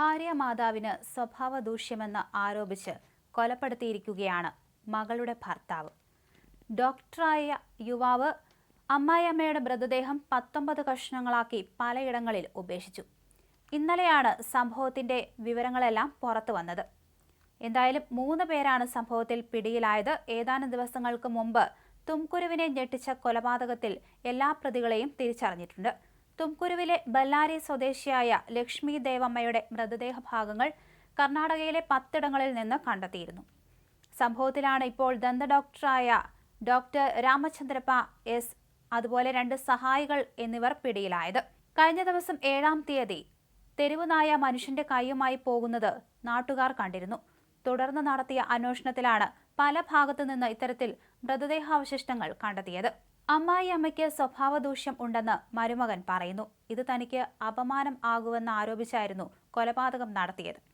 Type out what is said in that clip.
ഭാര്യ മാതാവിന് സ്വഭാവ ദൂഷ്യമെന്ന് ആരോപിച്ച് കൊലപ്പെടുത്തിയിരിക്കുകയാണ് മകളുടെ ഭർത്താവ്. ഡോക്ടറായ യുവാവ് അമ്മായിയമ്മയുടെ മൃതദേഹം പത്തൊമ്പത് കഷ്ണങ്ങളാക്കി പലയിടങ്ങളിൽ ഉപേക്ഷിച്ചു. ഇന്നലെയാണ് സംഭവത്തിന്റെ വിവരങ്ങളെല്ലാം പുറത്തു വന്നത്. എന്തായാലും മൂന്ന് പേരാണ് സംഭവത്തിൽ പിടിയിലായത്. ഏതാനും ദിവസങ്ങൾക്ക് മുമ്പ് തുംകുരുവിനെ ഞെട്ടിച്ച കൊലപാതകത്തിൽ എല്ലാ പ്രതികളെയും തിരിച്ചറിഞ്ഞിട്ടുണ്ട്. തുംകുരുവിലെ ബല്ലാരി സ്വദേശിയായ ലക്ഷ്മി ദേവമ്മയുടെ മൃതദേഹ ഭാഗങ്ങൾ കർണാടകയിലെ പത്തിടങ്ങളിൽ നിന്ന് കണ്ടെത്തിയിരുന്നു. സംഭവത്തിലാണ് ഇപ്പോൾ ദന്ത ഡോക്ടറായ ഡോക്ടർ രാമചന്ദ്രപ്പ എസ് അതുപോലെ രണ്ട് സഹായികൾ എന്നിവർ പിടിയിലായത്. കഴിഞ്ഞ ദിവസം ഏഴാം തീയതി തെരുവുനായ മനുഷ്യന്റെ കൈയുമായി പോകുന്നത് നാട്ടുകാർ കണ്ടിരുന്നു. തുടർന്ന് നടത്തിയ അന്വേഷണത്തിലാണ് പല ഭാഗത്തു നിന്ന് ഇത്തരത്തിൽ മൃതദേഹാവശിഷ്ടങ്ങൾ കണ്ടെത്തിയത്. അമ്മായി അമ്മയ്ക്ക് സ്വഭാവ ദൂഷ്യം ഉണ്ടെന്ന് മരുമകൻ പറയുന്നു. ഇത് തനിക്ക് അപമാനം ആകുമെന്ന് ആരോപിച്ചായിരുന്നു കൊലപാതകം നടത്തിയത്.